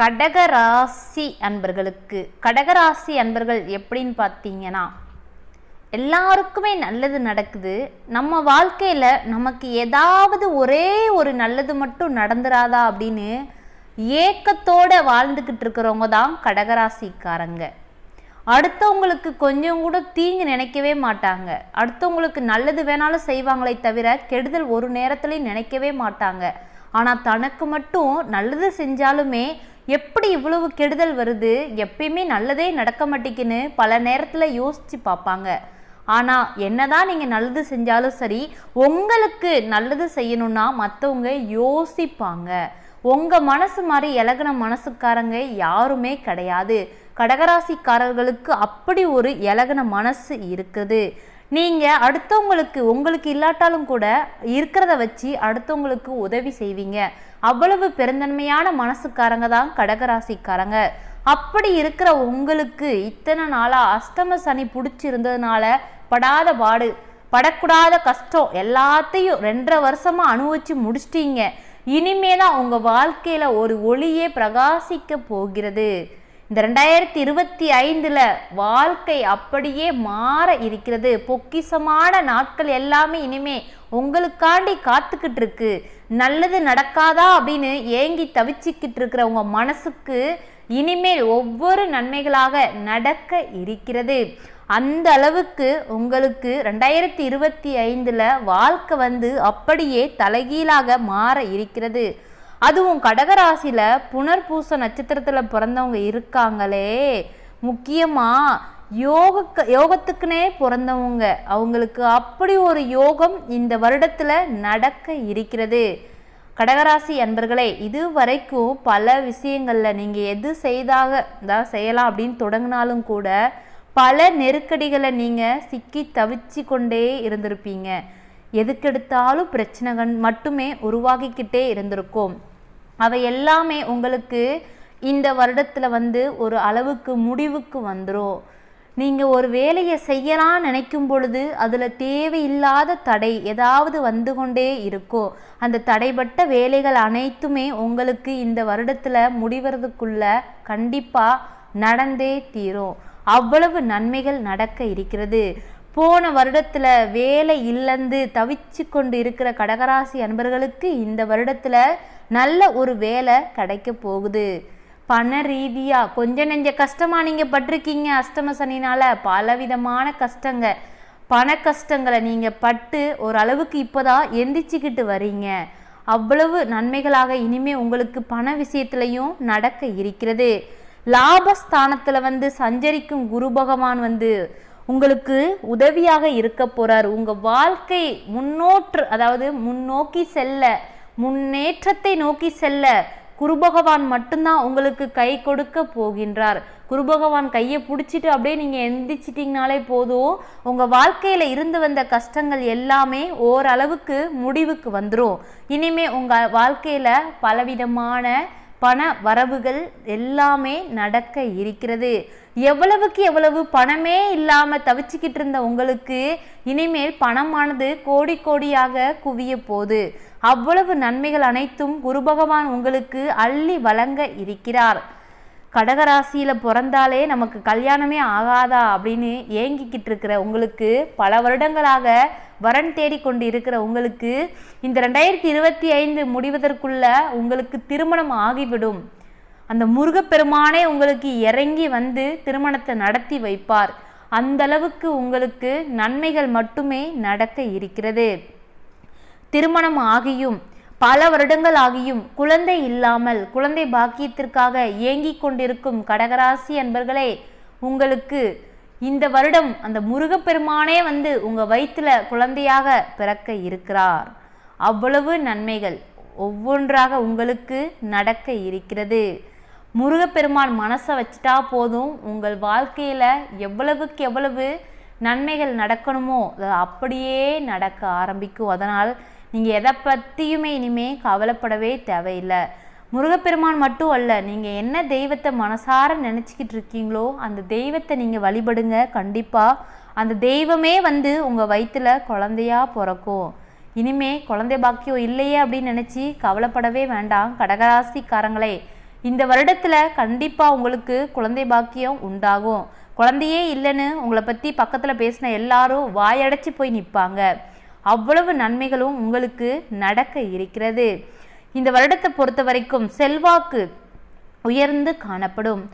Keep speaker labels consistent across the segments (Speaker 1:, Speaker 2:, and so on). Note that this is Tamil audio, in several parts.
Speaker 1: கடகராசி அன்பர்களுக்கு கடகராசி அன்பர்கள் எப்படின்னு பார்த்தீங்கன்னா எல்லாருக்குமே நல்லது நடக்குது. நம்ம வாழ்க்கையில் நமக்கு ஏதாவது ஒரே ஒரு நல்லது மட்டும் நடந்துராதா அப்படின்னு ஏக்கத்தோட வாழ்ந்துக்கிட்டு இருக்கிறவங்க தான் கடகராசிக்காரங்க. அடுத்தவங்களுக்கு கொஞ்சம் கூட தீங்கு நினைக்கவே மாட்டாங்க. அடுத்தவங்களுக்கு நல்லது வேணாலும் செய்வாங்களே தவிர கெடுதல் ஒரு நேரத்துலையும் நினைக்கவே மாட்டாங்க. ஆனால் தனக்கு மட்டும் நல்லது செஞ்சாலுமே எப்படி இவ்வளவு கெடுதல் வருது? எப்பயுமே நல்லதே நடக்க மாட்டேங்குன்னு பல நேரத்தில் யோசித்து பார்ப்பாங்க. ஆனால் என்னதான் நீங்கள் நல்லது செஞ்சாலும் சரி உங்களுக்கு நல்லது செய்யணும்னா மற்றவங்க யோசிப்பாங்க. உங்கள் மனசு மாதிரி இலகுன மனசுக்காரங்க யாருமே கிடையாது. கடகராசிக்காரர்களுக்கு அப்படி ஒரு இலகுன மனசு இருக்குது. நீங்கள் அடுத்தவங்களுக்கு உங்களுக்கு இல்லாட்டாலும் கூட இருக்கிறத வச்சு அடுத்தவங்களுக்கு உதவி செய்வீங்க. அவ்வளவு பெருந்தன்மையான மனசுக்காரங்க தான் கடகராசிக்காரங்க. அப்படி இருக்கிற உங்களுக்கு இத்தனை நாளாக அஷ்டம சனி பிடிச்சிருந்ததுனால படாத பாடு படக்கூடாத கஷ்டம் எல்லாத்தையும் ரெண்டரை வருஷமாக அனுபவிச்சு முடிச்சிட்டீங்க. இனிமே தான் உங்கள் வாழ்க்கையில் ஒரு ஒளியே பிரகாசிக்க போகிறது. இந்த ரெண்டாயிரத்தி இருபத்தி ஐந்தில் வாழ்க்கை அப்படியே மாற இருக்கிறது. பொக்கிசமான நாட்கள் எல்லாமே இனிமே உங்களுக்காண்டி காத்துக்கிட்டு இருக்கு நல்லது நடக்காதா அப்படின்னு ஏங்கி தவிச்சிக்கிட்டு இருக்கிற உங்க மனசுக்கு இனிமேல் ஒவ்வொரு நன்மைகளாக நடக்க இருக்கிறது. அந்த அளவுக்கு உங்களுக்கு ரெண்டாயிரத்தி இருபத்தி ஐந்தில் வாழ்க்கை வந்து அப்படியே தலைகீழாக மாற இருக்கிறது. அதுவும் கடகராசியில் புனர்பூச நட்சத்திரத்தில் பிறந்தவங்க இருக்காங்களே. முக்கியமாக யோக யோகத்துக்குனே பிறந்தவங்க அவங்களுக்கு அப்படி ஒரு யோகம் இந்த வருடத்தில் நடக்க இருக்கிறது. கடகராசி அன்பர்களே இது வரைக்கும் பல விஷயங்களில் நீங்கள் எது செய்தாக தான் செய்யலாம் அப்படின்னு தொடங்கினாலும் கூட பல நெருக்கடிகளை நீங்கள் சிக்கி தவிச்சு கொண்டே இருந்திருப்பீங்க. எதுக்கெடுத்தாலும் பிரச்சனைகள் மட்டுமே உருவாகிக்கிட்டே இருந்திருக்கும். அவை எல்லாமே உங்களுக்கு இந்த வருடத்தில் வந்து ஒரு அளவுக்கு முடிவுக்கு வந்துடும் நீங்கள் ஒரு வேலையை செய்யலாம் நினைக்கும் பொழுது அதில் தேவையில்லாத தடை ஏதாவது வந்து கொண்டே இருக்கும். அந்த தடைப்பட்ட வேலைகள் அனைத்துமே உங்களுக்கு இந்த வருடத்தில் முடிவறதுக்குள்ள கண்டிப்பாக நடந்தே தீரும். அவ்வளவு நன்மைகள் நடக்க இருக்கிறது. போன வருடத்தில் வேலை இல்லந்து தவிச்சு கொண்டு இருக்கிற கடகராசி அன்பர்களுக்கு இந்த வருடத்தில் நல்ல ஒரு வேலை கிடைக்க போகுது. பண ரீதியாக கொஞ்ச நெஞ்ச கஷ்டமாக நீங்கள் பட்டிருக்கீங்க அஷ்டம சனினால் பலவிதமான கஷ்டங்க. பண கஷ்டங்களை நீங்கள் பட்டு ஓரளவுக்கு இப்போ தான் எந்திரிச்சிக்கிட்டு வரீங்க. அவ்வளவு நன்மைகளாக இனிமே உங்களுக்கு பண விஷயத்துலையும் நடக்க இருக்கிறது. லாபஸ்தானத்தில் வந்து சஞ்சரிக்கும் குரு பகவான் வந்து உங்களுக்கு உதவியாக இருக்க போறார். உங்க வாழ்க்கை முன்னோற்று அதாவது முன்னோக்கி செல்ல முன்னேற்றத்தை நோக்கி செல்ல குருபகவான் மட்டும்தான் உங்களுக்கு கை கொடுக்க போகின்றார். குருபகவான் கையை பிடிச்சிட்டு அப்படியே நீங்கள் எந்திரிச்சிட்டிங்கனாலே போதும். உங்கள் வாழ்க்கையில் இருந்து வந்த கஷ்டங்கள் எல்லாமே ஓரளவுக்கு முடிவுக்கு வந்துடும் இனிமே உங்கள் வாழ்க்கையில் பலவிதமான பண வரவுகள் எல்லாமே நடக்க இருக்கிறது. எவ்வளவுக்கு எவ்வளவு பணமே இல்லாமல் தவிச்சுக்கிட்டு இருந்த உங்களுக்கு இனிமேல் பணமானது கோடி கோடியாக குவிய போது. அவ்வளவு நன்மைகள் அனைத்தும் குரு பகவான் உங்களுக்கு அள்ளி வழங்க இருக்கிறார். கடகராசியில் பிறந்தாலே நமக்கு கல்யாணமே ஆகாதா அப்படின்னு ஏங்கிக்கிட்டு இருக்கிற உங்களுக்கு பல வருடங்களாக வரன் தேடிக்கொண்டு இருக்கிற உங்களுக்கு இந்த ரெண்டாயிரத்தி இருபத்தி ஐந்து முடிவதற்குள்ள உங்களுக்கு திருமணம் ஆகிவிடும். அந்த முருகப்பெருமானே உங்களுக்கு இறங்கி வந்து திருமணத்தை நடத்தி வைப்பார். அந்த அளவுக்கு உங்களுக்கு நன்மைகள் மட்டுமே நடக்க இருக்கிறது. திருமணம் ஆகியும். பல வருடங்கள் ஆகியும் குழந்தை இல்லாமல் குழந்தை பாக்கியத்திற்காக ஏங்கிக் கொண்டிருக்கும் கடகராசி அன்பர்களே உங்களுக்கு இந்த வருடம் அந்த முருகப்பெருமானே வந்து உங்க வயிற்றுல குழந்தையாக பிறக்க இருக்கிறார். அவ்வளவு நன்மைகள் ஒவ்வொன்றாக உங்களுக்கு நடக்க இருக்கிறது. முருகப்பெருமான் மனசை வச்சுட்டா போதும். உங்கள் வாழ்க்கையில் எவ்வளவுக்கு எவ்வளவு நன்மைகள் நடக்கணுமோ அது அப்படியே நடக்க ஆரம்பிக்கும். அதனால் நீங்கள் எதை பற்றியுமே இனிமே கவலைப்படவே தேவையில்லை. முருகப்பெருமான் மட்டும் அல்ல நீங்கள் என்ன தெய்வத்தை மனசார நினச்சிக்கிட்டு இருக்கீங்களோ அந்த தெய்வத்தை நீங்கள் வழிபடுங்க கண்டிப்பாக அந்த தெய்வமே வந்து உங்கள் வயிற்றில் குழந்தையா பிறக்கும். இனிமே குழந்தை பாக்கியம் இல்லையே அப்படின்னு நினச்சி கவலைப்படவே வேண்டாம் கடகராசிக்காரங்களே. இந்த வருடத்தில் கண்டிப்பாக உங்களுக்கு குழந்தை பாக்கியம் உண்டாகும். குழந்தையே இல்லைன்னு உங்களை பற்றி பக்கத்தில் பேசின எல்லாரும் வாயடைச்சு போய் நிற்பாங்க அவ்வளவு நன்மைகளும் உங்களுக்கு நடக்க இருக்கிறது. இந்த வருடத்தை பொறுத்த வரைக்கும் செல்வாக்கு உயர்ந்து காணப்படும்.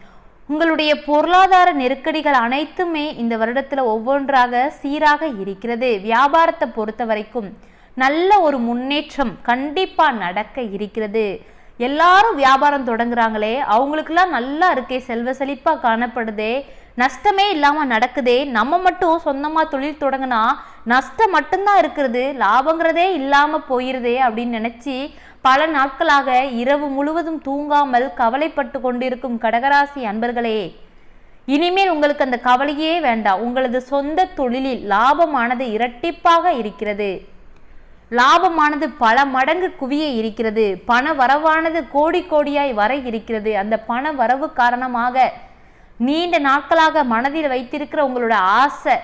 Speaker 1: உங்களுடைய பொருளாதார நெருக்கடிகள் அனைத்துமே இந்த வருடத்துல ஒவ்வொன்றாக சீராக இருக்கிறது. வியாபாரத்தை பொறுத்த வரைக்கும் நல்ல ஒரு முன்னேற்றம் கண்டிப்பா நடக்க இருக்கிறது. எல்லாரும் வியாபாரம் தொடங்குறாங்களே அவங்களுக்கெல்லாம் நல்லா இருக்கே செல்வ செழிப்பா காணப்படுதே நஷ்டமே இல்லாமல் நடக்குதே. நம்ம மட்டும் சொந்தமாக தொழில் தொடங்கினா நஷ்டம் மட்டும்தான் இருக்கிறது. லாபங்கிறதே இல்லாமல் போயிருதே அப்படின்னு நினச்சி பல நாட்களாக இரவு முழுவதும் தூங்காமல் கவலைப்பட்டு கொண்டிருக்கும் கடகராசி அன்பர்களே இனிமேல் உங்களுக்கு அந்த கவலையே வேண்டாம். உங்களது சொந்த தொழிலில் லாபமானது இரட்டிப்பாக இருக்கிறது. லாபமானது பல மடங்கு குவிய இருக்கிறது. பண வரவானது கோடி கோடியாய் வர இருக்கிறது. அந்த பண வரவு காரணமாக நீண்ட நாட்களாக மனதில் வைத்திருக்கிற உங்களோட ஆசை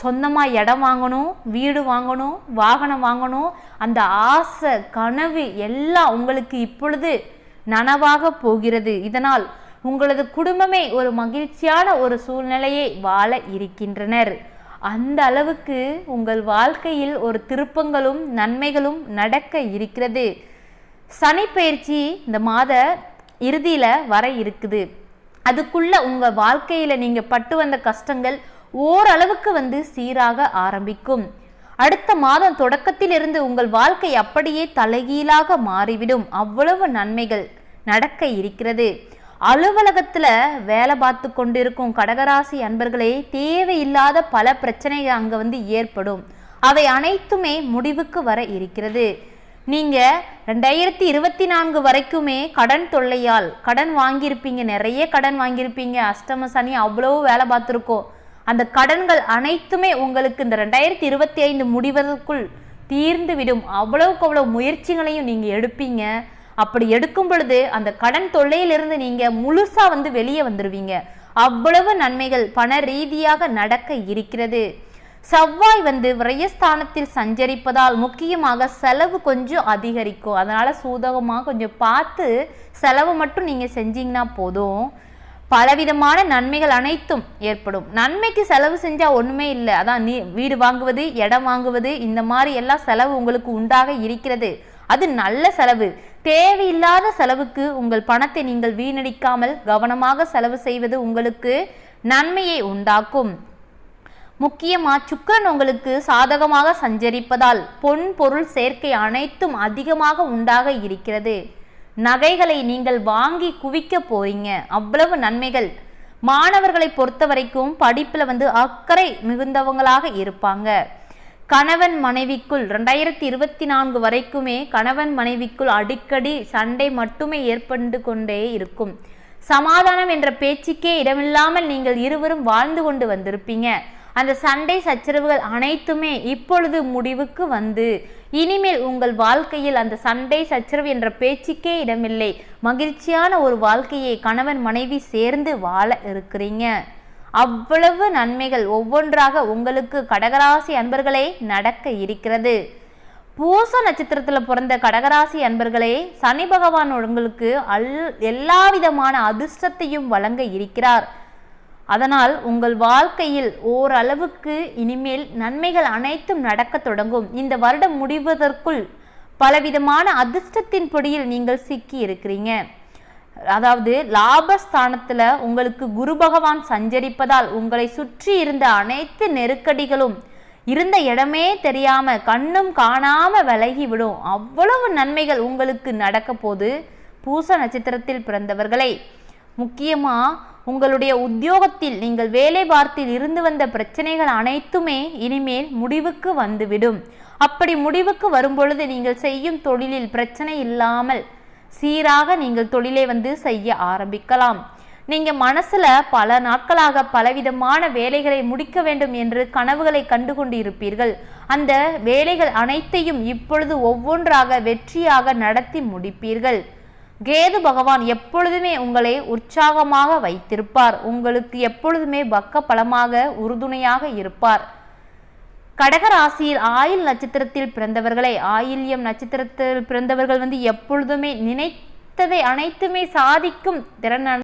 Speaker 1: சொந்தமாக இடம் வாங்கணும் வீடு வாங்கணும் வாகனம் வாங்கணும் அந்த ஆசை கனவு எல்லாம் உங்களுக்கு இப்பொழுது நனவாக போகிறது. இதனால் உங்களது குடும்பமே ஒரு மகிழ்ச்சியான ஒரு சூழ்நிலையை வாழ இருக்கின்றனர். அந்த அளவுக்கு உங்கள் வாழ்க்கையில் ஒரு திருப்பங்களும் நன்மைகளும் நடக்க இருக்கிறது. சனி பயிற்சி இந்த மாத இறுதியில் வர இருக்குது. அதுக்குள்ள உங்க வாழ்க்கையில நீங்க பட்டு வந்த கஷ்டங்கள் ஓரளவுக்கு வந்து சீராக ஆரம்பிக்கும். அடுத்த மாதம் தொடக்கத்திலிருந்து உங்கள் வாழ்க்கை அப்படியே தலைகீழாக மாறிவிடும். அவ்வளவு நன்மைகள் நடக்க இருக்கிறது. அலுவலகத்துல வேலை பார்த்து கொண்டிருக்கும் கடகராசி அன்பர்களே தேவையில்லாத பல பிரச்சனைகள் அங்க வந்து ஏற்படும். அவை அனைத்துமே முடிவுக்கு வர இருக்கிறது. நீங்கள் ரெண்டாயிரத்தி இருபத்தி நான்கு வரைக்குமே கடன் தொல்லையால் கடன் வாங்கியிருப்பீங்க நிறைய கடன் வாங்கியிருப்பீங்க. அஷ்டம சனி அவ்வளோ வேலை பார்த்துருக்கோம். அந்த கடன்கள் அனைத்துமே உங்களுக்கு இந்த ரெண்டாயிரத்தி இருபத்தி ஐந்து முடிவதற்குள் தீர்ந்து விடும் அவ்வளவுக்கு அவ்வளோ முயற்சிகளையும் நீங்கள் எடுப்பீங்க. அப்படி எடுக்கும் பொழுது அந்த கடன் தொல்லையிலிருந்து நீங்கள் முழுசாக வந்து வெளியே வந்துடுவீங்க அவ்வளவு நன்மைகள் பண ரீதியாக நடக்க இருக்கிறது. செவ்வாய் வந்து விரயஸ்தானத்தில் சஞ்சரிப்பதால் முக்கியமாக செலவு கொஞ்சம் அதிகரிக்கும். அதனால் சூதகமாக கொஞ்சம் பார்த்து செலவு மட்டும் நீங்கள் செஞ்சீங்கன்னா போதும். பலவிதமான நன்மைகள் அனைத்தும் ஏற்படும். நன்மைக்கு செலவு செஞ்சால் ஒன்றுமே இல்லை. அதான் நீ வீடு வாங்குவது இடம் வாங்குவது இந்த மாதிரி எல்லாம் செலவு உங்களுக்கு உண்டாக இருக்கிறது. அது நல்ல செலவு. தேவையில்லாத செலவுக்கு உங்கள் பணத்தை நீங்கள் வீணடிக்காமல் கவனமாக செலவு செய்வது உங்களுக்கு நன்மையை உண்டாக்கும். முக்கியமா சுக்கரன் உங்களுக்கு சாதகமாக சஞ்சரிப்பதால் பொன் பொருள் சேர்க்கை அனைத்தும் அதிகமாக உண்டாக இருக்கிறது. நகைகளை நீங்கள் வாங்கி குவிக்க போறீங்க. அவ்வளவு நன்மைகள். மாணவர்களை பொறுத்த வரைக்கும் படிப்பில் வந்து அக்கறை மிகுந்தவங்களாக இருப்பாங்க. கணவன் மனைவிக்குள் ரெண்டாயிரத்தி இருபத்தி நான்கு வரைக்குமே கணவன் மனைவிக்குள் அடிக்கடி சண்டை மட்டுமே ஏற்பட்டு கொண்டே இருக்கும். சமாதானம் என்ற பேச்சுக்கே இடமில்லாமல் நீங்கள் இருவரும் வாழ்ந்து கொண்டு வந்திருப்பீங்க. அந்த சண்டை சச்சரவுகள் அனைத்துமே இப்பொழுது முடிவுக்கு வந்து. இனிமேல் உங்கள் வாழ்க்கையில் அந்த சண்டை சச்சரவு என்ற பேச்சுக்கே இடமில்லை. மகிழ்ச்சியான ஒரு வாழ்க்கையை கணவன் மனைவி சேர்ந்து வாழ இருக்கிறீங்க. அவ்வளவு நன்மைகள் ஒவ்வொன்றாக உங்களுக்கு கடகராசி அன்பர்களே நடக்க இருக்கிறது. பூச நட்சத்திரத்தில் பிறந்த கடகராசி அன்பர்களே சனி பகவான் உங்களுக்கு அல் எல்லா விதமான அதிர்ஷ்டத்தையும் வழங்க இருக்கிறார். அதனால் உங்கள் வாழ்க்கையில் ஓரளவுக்கு இனிமேல் நன்மைகள் அனைத்தும் நடக்க தொடங்கும். இந்த வருடம் முடிவதற்குள் பலவிதமான அதிர்ஷ்டத்தின் பொடியில் நீங்கள் சிக்கி இருக்கிறீங்க. அதாவது லாபஸ்தானத்தில் உங்களுக்கு குரு பகவான் சஞ்சரிப்பதால் உங்களை சுற்றி இருந்த அனைத்து நெருக்கடிகளும் இருந்த இடமே தெரியாம கண்ணும் காணாம விலகி விடும். அவ்வளவு நன்மைகள் உங்களுக்கு நடக்க போது பூச நட்சத்திரத்தில் பிறந்தவர்களை முக்கியமாக உங்களுடைய உத்தியோகத்தில் நீங்கள் வேலை பார்த்தில் இருந்து வந்த பிரச்சனைகள் அனைத்துமே இனிமேல் முடிவுக்கு வந்துவிடும். அப்படி முடிவுக்கு வரும்பொழுது நீங்கள் செய்யும் தொழிலில் பிரச்சனை இல்லாமல் சீராக நீங்கள் தொழிலை வந்து செய்ய ஆரம்பிக்கலாம். நீங்கள் மனசில் பல நாட்களாக பலவிதமான வேலைகளை முடிக்க வேண்டும் என்று கனவுகளை கண்டு கொண்டு இருப்பீர்கள் அந்த வேலைகள் அனைத்தையும் இப்பொழுது ஒவ்வொன்றாக வெற்றியாக நடத்தி முடிப்பீர்கள். கேது பகவான் எப்பொழுதுமே உங்களை உற்சாகமாக வைத்திருப்பார். உங்களுக்கு எப்பொழுதுமே பக்க பலமாக உறுதுணையாக இருப்பார். கடகராசியில் ஆயில் நட்சத்திரத்தில் பிறந்தவர்களை ஆயில்யம் நட்சத்திரத்தில் பிறந்தவர்கள் வந்து எப்பொழுதுமே நினைத்ததை நினைத்தவை அனைத்துமே சாதிக்கும் திறன்